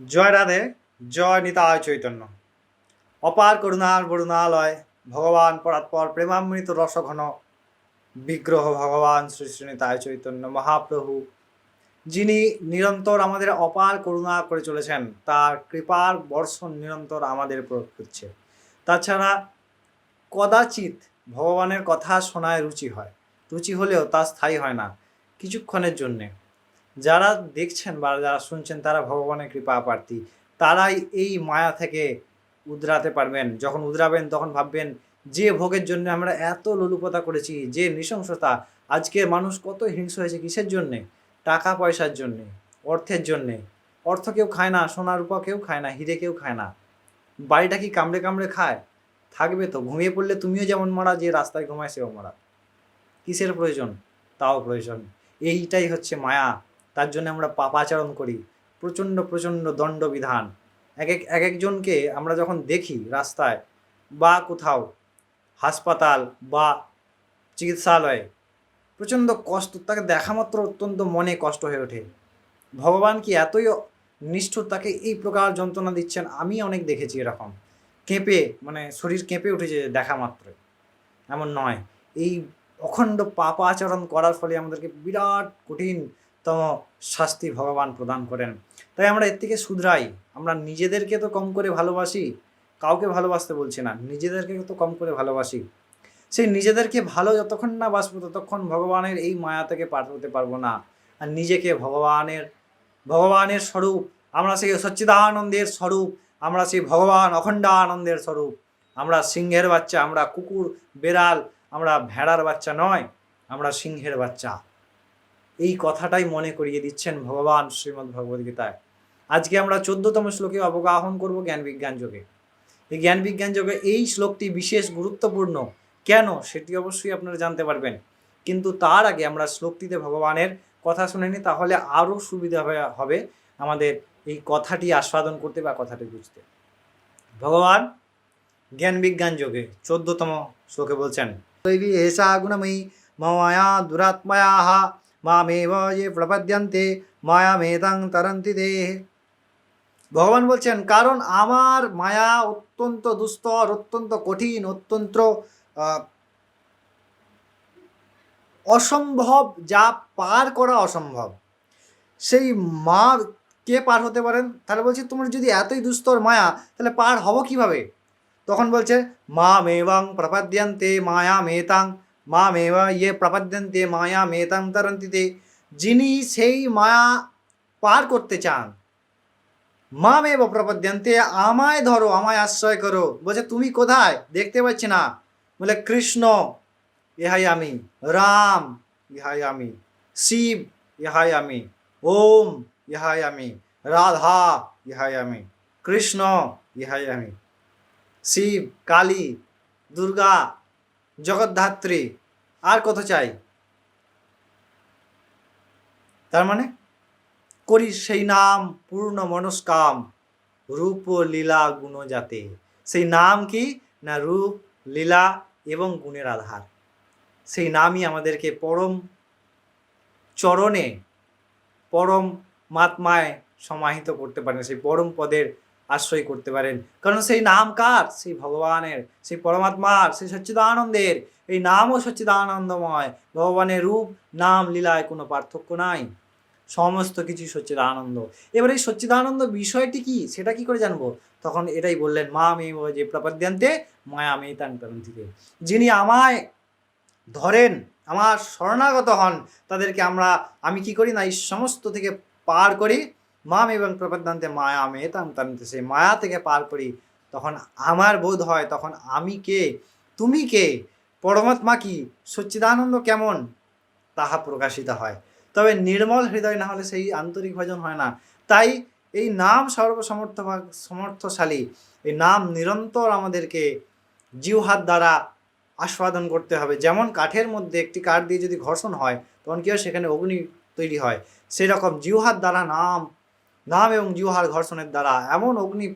জয় রাধে, জয় নিতায় চৈতন্য। অপার করুণার বরুণালয়, ভগবান পরাৎপর প্রেমামৃত রসঘন, বিগ্রহ ভগবান শ্রী শ্রী নিতায় চৈতন্য মহাপ্রভু, যিনি নিরন্তর আমাদের অপার করুণা করে চলেছেন, তার কৃপার বর্ষণ নিরন্তর আমাদের প্রয়োগ হচ্ছে তাছাড়া কদাচিৎ ভগবানের কথা শোনায় রুচি হয়, রুচি হলেও তা স্থায়ী হয় না, কিছুক্ষণের জন্যে। যারা দেখছেন বা যারা শুনছেন, তারা ভগবানের কৃপা প্রার্থী তারাই এই মায়া থেকে উদরাতে পারবেন। যখন উদরাবেন, তখন ভাববেন, যে ভোগের জন্য আমরা এত লোলুপতা করেছি, যে নৃশংসতা, আজকের মানুষ কত হিংস্র হয়েছে কিসের জন্যে? টাকা পয়সার জন্যে, অর্থের জন্যে। অর্থ কেউ খায় না, সোনা রূপা কেউ খায় না, হিরে কেউ খায় না। বাড়িটা কি কামড়ে কামড়ে খায়? থাকবে তো। ঘুমিয়ে পড়লে তুমিও যেমন মারা, যে রাস্তায় ঘুমায় সেও মারা। কিসের প্রয়োজন? তাও প্রয়োজন। এইটাই হচ্ছে মায়া। তার জন্য আমরা পাপাচরণ করি। প্রচণ্ড প্রচণ্ড দণ্ডবিধান। এক এক এক একজনকে আমরা যখন দেখি রাস্তায় বা কোথাও, হাসপাতাল বা চিকিৎসালয়ে, প্রচণ্ড কষ্ট, তাকে দেখা মাত্র অত্যন্ত মনে কষ্ট হয়ে ওঠে। ভগবান কি এতই নিষ্ঠুর তাকে এই প্রকার যন্ত্রণা দিচ্ছেন? আমি অনেক দেখেছি এরকম। কেঁপে মানে শরীর কেঁপে উঠেছে দেখা মাত্র। এমন নয়। এই অখণ্ড পাপাচরণ করার ফলে আমাদেরকে বিরাট কঠিনতম শাস্তি ভগবান প্রদান করেন। তাই আমরা এর থেকে শুধরাই। আমরা নিজেদেরকে তো কম করে ভালোবাসি, কাউকে ভালোবাসতে বলছি না। নিজেদেরকে তো কম করে ভালোবাসি। সেই নিজেদেরকে ভালো যতক্ষণ না বাসবো, ততক্ষণ ভগবানের এই মায়া থেকে পার হতে পারব না। আর নিজেকে ভগবানের ভগবানের স্বরূপ, আমরা সেই সচ্চিদানন্দের স্বরূপ, আমরা সেই ভগবান অখণ্ডানন্দের স্বরূপ। আমরা সিংহের বাচ্চা, আমরা কুকুর, বেড়াল, আমরা ভেড়ার বাচ্চা নয়, আমরা সিংহের বাচ্চা। এই কথাটাই মনে করিয়ে দিচ্ছেন ভগবান শ্রীমদ্ ভগবদ্গীতায় আজকে আমরা চোদ্দতম শ্লোকে অবগাহন করব জ্ঞান বিজ্ঞান যোগে। এই জ্ঞান বিজ্ঞান যোগে এই শ্লোকটি বিশেষ গুরুত্বপূর্ণ। কেন? সেটি অবশ্যই আপনারা জানতে পারবেন। কিন্তু তার আগে আমরা শ্লোকটিতে ভগবানের কথা শুনে নিই, তাহলে আরও সুবিধা হবে- আমাদের এই কথাটি আস্বাদন করতে বা কথাটি বুঝতে। ভগবান, জ্ঞান বিজ্ঞান যোগে চোদ্দতম শ্লোকে বলছেন এসা গুণময়ী মায়া দুরাত্ময়া। মামেব যে প্রপদ্যন্তে মায়ামেতাং তরন্তি দে ভগবান বলছেন কারণ আমার মায়া অত্যন্ত দুস্তর, অত্যন্ত কঠিন, অত্যন্ত অসম্ভব, যা পার করা অসম্ভব। সেই মা কে পার হতে পারেন? তাহলে বলছে, তোমার যদি এতই দুস্তর মায়া, তাহলে পার হব কীভাবে? তখন বলছে মা মেবাং প্রপদ্যন্তে মায়া মেতাং মা মেবা ইয়ে প্রপদ্যন্তে মায়া মেতাং তরন্তিতে যিনি সেই মায়া পার করতে চান মা মেব প্রপদ্যন্তে আমায় ধরো আমায় আশ্রয় করো বলছে তুমি কোথায় দেখতে পাচ্ছি না বলে কৃষ্ণ ইহাই আমি রাম ইহাই আমি শিব ইহাই আমি ওম ইহাই আমি রাধা ইহাই আমি কৃষ্ণ ইহাই আমি শিব কালী দুর্গা জগদ্ধাত্রী আর কত চাই? তার মানে করি সেই নাম পূর্ণ মনস্কাম, রূপ লীলা গুণ যাতে। সেই নাম কি? না রূপ, লীলা এবং গুণের আধার। সেই নামই আমাদেরকে পরম চরণে, পরম মাত্মায় সমাহিত করতে পারেন সেই পরম পদের আশ্রয় করতে পারেন। কারণ সেই নাম কার? সেই ভগবানের, সেই পরমাত্মার, সেই সচ্চিদানন্দের। এই নামও সচ্চিদানন্দময়। ভগবানের রূপ, নাম, লীলায় কোনো পার্থক্য নাই। সমস্ত কিছু সচ্চিদানন্দ। এবার এই সচ্চিদানন্দ বিষয়টি কি? সেটা কি করে জানব? তখন এটাই বললেন, মা মেয়ে যে প্রপদ্যান্তে, মায়া মেয়ে তান থেকে যিনি আমায় ধরেন, আমার শরণাগত হন, তাদেরকে আমরা, আমি কি করি না, এই সমস্ত থেকে পার করি। মাম এবং প্রপদ্যান্তে মায়া মেতাম তান্তে সেই মায়া থেকে পার করি। তখন আমার বোধ হয় তখন আমি কে? তুমি কে? পরমাত্মা কি? সচ্চিদানন্দ কেমন? তাহা প্রকাশিত হয়। তবে নির্মল হৃদয় না হলে সেই আন্তরিক ভজন হয় না। তাই এই নাম সর্বসমর্থ সমর্থশালী, এই নাম নিরন্তর আমাদেরকে জিউহাত দ্বারা আস্বাদন করতে হবে। যেমন কাঠের মধ্যে একটি কাঠ দিয়ে যদি ঘর্ষণ হয়, তখন কি হয়? সেখানে অগ্নি তৈরি হয়। সেই রকম জিউহার দ্বারা নাম নাম এবং জিউহার ঘর্ষণের দ্বারা এমন অগ্নি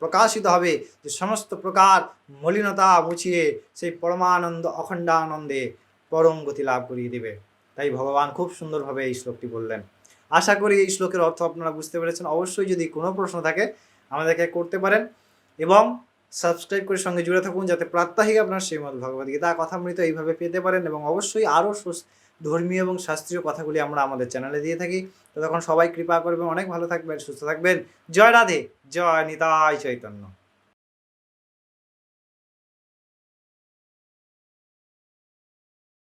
প্রকাশিত হবে যে সমস্ত প্রকার মলিনতা মুছিয়ে সেই পরমানন্দ অখণ্ডানন্দে পরম গতি লাভ করিয়ে দেবে। তাই ভগবান খুব সুন্দরভাবে এই শ্লোকটি বললেন। আশা করি এই শ্লোকের অর্থ আপনারা বুঝতে পেরেছেন। অবশ্যই যদি কোনো প্রশ্ন থাকে আমাদেরকে করতে পারেন এবং সাবস্ক্রাইব করে সঙ্গে জুড়ে থাকুন যাতে প্রাত্যহিক আপনার শ্রীমদ ভগবদ গীতা কথামৃত এইভাবে পেতে পারেন এবং অবশ্যই আরও ধর্মীয় এবং শাস্ত্রীয় কথাগুলি আমরা আমাদের চ্যানেলে দিয়ে থাকি। তো তখন সবাই কৃপা করবেন, অনেক ভালো থাকবেন, সুস্থ থাকবেন। জয় রাধে, জয় নিতাই চৈতন্য।